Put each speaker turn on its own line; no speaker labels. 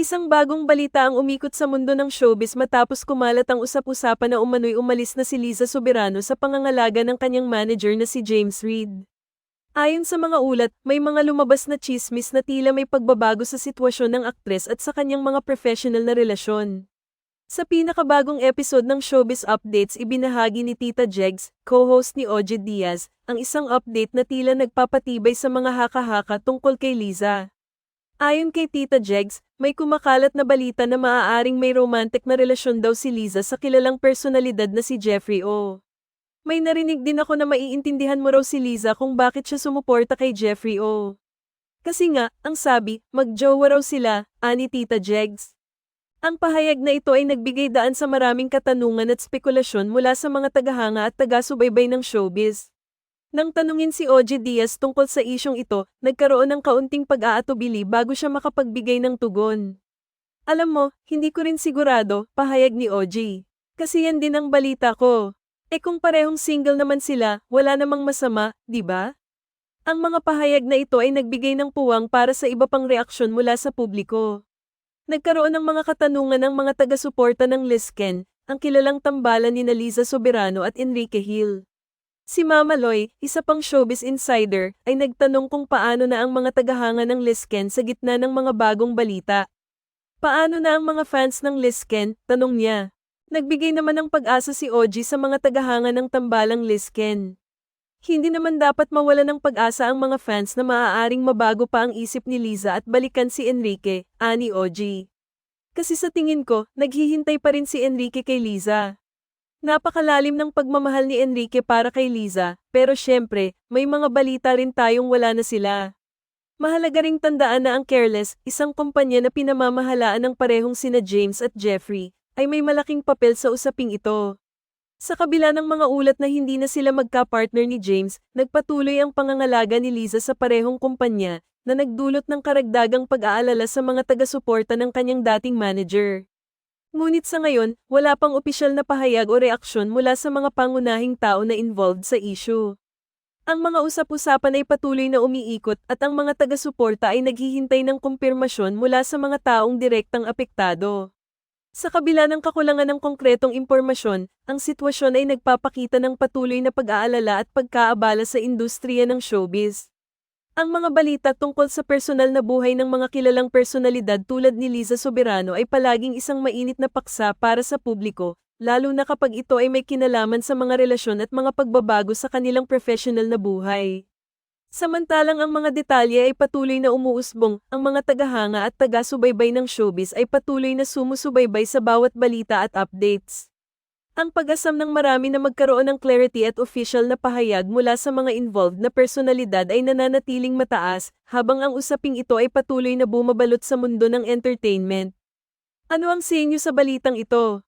Isang bagong balita ang umikot sa mundo ng showbiz matapos kumalat ang usap-usapan na umano'y umalis na si Liza Soberano sa pangangalaga ng kanyang manager na si James Reid. Ayon sa mga ulat, may mga lumabas na chismis na tila may pagbabago sa sitwasyon ng aktres at sa kanyang mga professional na relasyon. Sa pinakabagong episode ng Showbiz Updates ibinahagi ni Tita Jegs, co-host ni Oje Diaz, ang isang update na tila nagpapatibay sa mga haka-haka tungkol kay Liza. Ayon kay Tita Jegs, may kumakalat na balita na maaaring may romantic na relasyon daw si Liza sa kilalang personalidad na si Jeffrey O. May narinig din ako na maiintindihan mo raw si Liza kung bakit siya sumuporta kay Jeffrey O. Kasi nga, ang sabi, magjowa raw sila, ani Tita Jegs. Ang pahayag na ito ay nagbigay daan sa maraming katanungan at spekulasyon mula sa mga tagahanga at taga-subaybay ng showbiz. Nang tanungin si Oji Diaz tungkol sa isyong ito, nagkaroon ng kaunting pag-aatubili bago siya makapagbigay ng tugon. Alam mo, hindi ko rin sigurado, pahayag ni Oji. Kasi yan din ang balita ko. E kung parehong single naman sila, wala namang masama, di ba? Ang mga pahayag na ito ay nagbigay ng puwang para sa iba pang reaksyon mula sa publiko. Nagkaroon ng mga katanungan ng mga taga-suporta ng Lisken, ang kilalang tambalan ni Liza Soberano at Enrique Hill. Si Mama Loy, isa pang showbiz insider, ay nagtanong kung paano na ang mga tagahanga ng Lisken sa gitna ng mga bagong balita. Paano na ang mga fans ng Lisken? Tanong niya. Nagbigay naman ng pag-asa si Oji sa mga tagahanga ng tambalang Lisken. Hindi naman dapat mawala ng pag-asa ang mga fans na maaaring mabago pa ang isip ni Liza at balikan si Enrique, ani Oji. Kasi sa tingin ko, naghihintay pa rin si Enrique kay Liza. Napakalalim ng pagmamahal ni Enrique para kay Liza, pero syempre, may mga balita rin tayong wala na sila. Mahalaga ring tandaan na ang Careless, isang kumpanya na pinamamahalaan ng parehong sina James at Jeffrey, ay may malaking papel sa usaping ito. Sa kabila ng mga ulat na hindi na sila magka-partner ni James, nagpatuloy ang pangangalaga ni Liza sa parehong kumpanya, na nagdulot ng karagdagang pag-aalala sa mga taga-suporta ng kanyang dating manager. Ngunit sa ngayon, wala pang opisyal na pahayag o reaksyon mula sa mga pangunahing tao na involved sa issue. Ang mga usap-usapan ay patuloy na umiikot at ang mga taga-suporta ay naghihintay ng kumpirmasyon mula sa mga taong direktang apektado. Sa kabila ng kakulangan ng konkretong impormasyon, ang sitwasyon ay nagpapakita ng patuloy na pag-aalala at pagkaabala sa industriya ng showbiz. Ang mga balita tungkol sa personal na buhay ng mga kilalang personalidad tulad ni Liza Soberano ay palaging isang mainit na paksa para sa publiko, lalo na kapag ito ay may kinalaman sa mga relasyon at mga pagbabago sa kanilang professional na buhay. Samantalang ang mga detalye ay patuloy na umuusbong, ang mga tagahanga at taga-subaybay ng showbiz ay patuloy na sumusubaybay sa bawat balita at updates. Ang pag-asam ng marami na magkaroon ng clarity at official na pahayag mula sa mga involved na personalidad ay nananatiling mataas, habang ang usaping ito ay patuloy na bumabalot sa mundo ng entertainment. Ano ang sa inyo sa balitang ito?